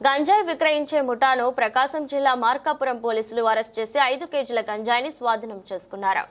గంజాయి విక్రయించే ముఠాను ప్రకాశం జిల్లా మార్కాపురం పోలీసులు అరెస్ట్ చేసి ఐదు కేజీల గంజాయిని స్వాధీనం చేసుకున్నారు.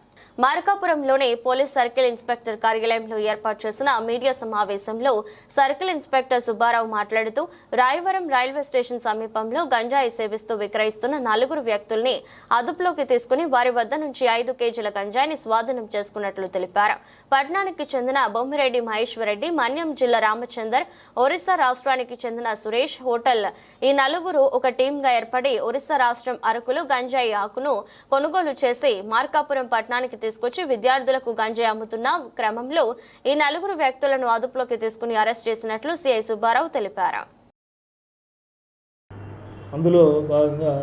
మార్కాపురంలోని పోలీస్ సర్కిల్ ఇన్స్పెక్టర్ కార్యాలయంలో ఏర్పాటు చేసిన మీడియా సమావేశంలో సర్కిల్ ఇన్స్పెక్టర్ సుబ్బారావు మాట్లాడుతూ రాయవరం రైల్వే స్టేషన్ సమీపంలో గంజాయి సేవిస్తూ విక్రయిస్తున్న నలుగురు వ్యక్తుల్ని అదుపులోకి తీసుకుని వారి వద్ద నుంచి ఐదు కేజీల గంజాయిని స్వాధీనం చేసుకున్నట్లు తెలిపారు. పట్టణానికి చెందిన బొమ్మిరెడ్డి మహేశ్వరరెడ్డి మన్యం జిల్లా రామచందర్ ఒరిస్సా రాష్ట్రానికి చెందిన సురేష్ హోటల్ ఈ నలుగురు ఒక టీంగా ఏర్పడి ఒరిస్సా రాష్ట్రం అరకులో గంజాయి ఆకును కొనుగోలు చేసి మార్కాపురం పట్టణానికి తీసుకొచ్చి విద్యార్థులకు గంజాయి అమ్ముతున్న క్రమంలో ఈ నలుగురు వ్యక్తులను అదుపులోకి తీసుకుని అరెస్ట్ చేసినట్లు సిఐ సుబ్బారావు తెలిపారు. అందులో భాగంగా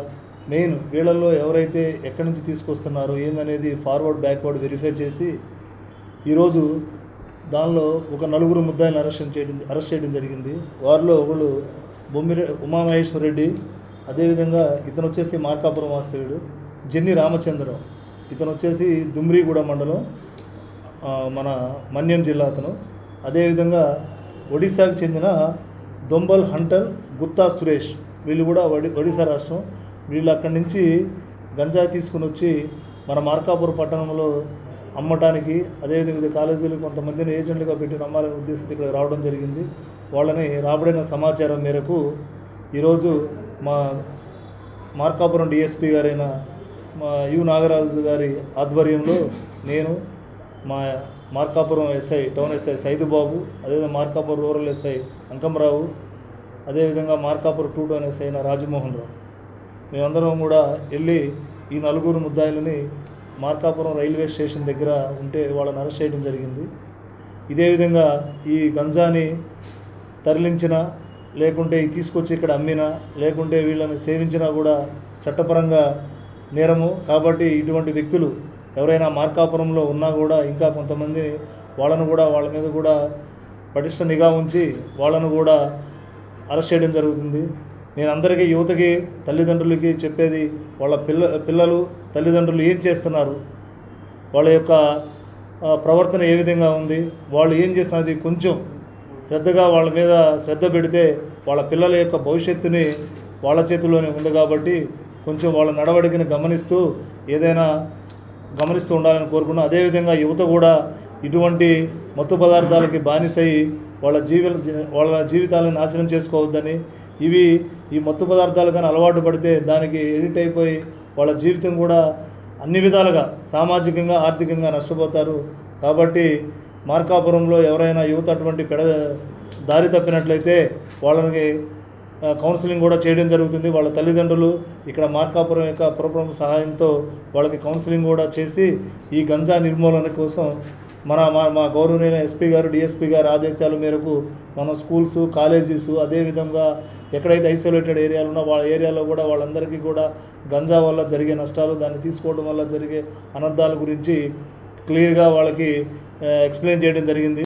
మెయిన్ వీళ్ళల్లో ఎవరైతే ఎక్కడి నుంచి తీసుకొస్తున్నారో ఏందనేది ఫార్వర్డ్ బ్యాక్వర్డ్ వెరిఫై చేసి ఈరోజు దానిలో ఒక నలుగురు ముద్దాయిని అరెస్ట్ చేయడం అరెస్ట్ చేయడం జరిగింది. వారిలో ఒకళ్ళు బొమ్మిరె ఉమామహేశ్వర రెడ్డి అదేవిధంగా ఇతను వచ్చేసి మార్కాపురం వాస్తవ్యుడు జెన్ని రామచంద్రరావు. ఇతను వచ్చేసి దుమ్రిగూడ మండలం మన మన్యం జిల్లా అతను. అదేవిధంగా ఒడిశాకు చెందిన దొంబల్ హంటర్ గుత్తా సురేష్. వీళ్ళు కూడా ఒడి ఒడిశా రాష్ట్రం. వీళ్ళు అక్కడి నుంచి గంజాయి తీసుకుని వచ్చి మన మార్కాపూర్ పట్టణంలో అమ్మటానికి అదేవిధంగా ఇది కాలేజీలు కొంతమందిని ఏజెంట్లుగా పెట్టి నమ్మాలనే ఉద్దేశంతో ఇక్కడ రావడం జరిగింది. వాళ్ళని రాబడిన సమాచారం మేరకు ఈరోజు మా మార్కాపురం డిఎస్పి గారైన మా యు నాగరాజు గారి ఆధ్వర్యంలో నేను మా Markapuram SI town SI Saidubabu అదేవిధంగా మార్కాపురం రూరల్ ఎస్ఐ అంకంరావు అదేవిధంగా మార్కాపురం టూ టౌన్ ఎస్ఐ అయిన రాజమోహన్ రావు. మేమందరం కూడా వెళ్ళి ఈ నలుగురు ముద్దాయిలని మార్కాపురం రైల్వే స్టేషన్ దగ్గర ఉంటే వాళ్ళని అరెస్ట్ చేయడం జరిగింది. ఇదే విధంగా ఈ గంజాని తరలించిన లేకుంటే తీసుకొచ్చి ఇక్కడ అమ్మినా లేకుంటే వీళ్ళని సేవించినా కూడా చట్టపరంగా నేరము. కాబట్టి ఇటువంటి వ్యక్తులు ఎవరైనా మార్కాపురంలో ఉన్నా కూడా ఇంకా కొంతమంది వాళ్ళను కూడా వాళ్ళ మీద కూడా పటిష్ట నిఘా ఉంచి వాళ్ళను కూడా అరెస్ట్ చేయడం జరుగుతుంది. నేను అందరికీ యువతకి తల్లిదండ్రులకి చెప్పేది వాళ్ళ పిల్ల పిల్లలు తల్లిదండ్రులు ఏం చేస్తున్నారు? వాళ్ళ యొక్క ప్రవర్తన ఏ విధంగా ఉంది? వాళ్ళు ఏం చేస్తున్నది? కొంచెం శ్రద్ధగా వాళ్ళ మీద శ్రద్ధ పెడితే వాళ్ళ పిల్లల యొక్క భవిష్యత్తుని వాళ్ళ చేతుల్లోనే ఉంది కాబట్టి కొంచెం వాళ్ళ నడవడికని గమనిస్తూ ఏదైనా గమనిస్తూ ఉండాలని కోరుకున్నాను అదేవిధంగా యువత కూడా ఇటువంటి మత్తు పదార్థాలకి బానిసై వాళ్ళ జీవి వాళ్ళ జీవితాలను నాశనం చేసుకోవద్దని ఇవి ఈ మత్తు పదార్థాలు కానీ అలవాటు పడితే దానికి ఎడిట్ అయిపోయి వాళ్ళ జీవితం కూడా అన్ని విధాలుగా సామాజికంగా ఆర్థికంగా నష్టపోతారు. కాబట్టి మార్కాపురంలో ఎవరైనా యువత అటువంటి పెడ దారి తప్పినట్లయితే వాళ్ళకి కౌన్సిలింగ్ కూడా చేయడం జరుగుతుంది. వాళ్ళ తల్లిదండ్రులు ఇక్కడ మార్కాపురం యొక్క పురప్రముఖ సహాయంతో వాళ్ళకి కౌన్సిలింగ్ కూడా చేసి ఈ గంజా నిర్మూలన కోసం మన మా మా గౌరవనీయ ఎస్పీ గారు డిఎస్పీ గారు ఆదేశాల మేరకు మన స్కూల్స్ కాలేజెస్ అదేవిధంగా ఎక్కడైతే ఐసోలేటెడ్ ఏరియాలు ఉన్నా వాళ్ళ ఏరియాలో కూడా వాళ్ళందరికీ కూడా గంజా వల్ల జరిగే నష్టాలు దాన్ని తీసుకోవడం వల్ల జరిగే అనర్థాల గురించి క్లియర్గా వాళ్ళకి ఎక్స్ప్లెయిన్ చేయడం జరిగింది.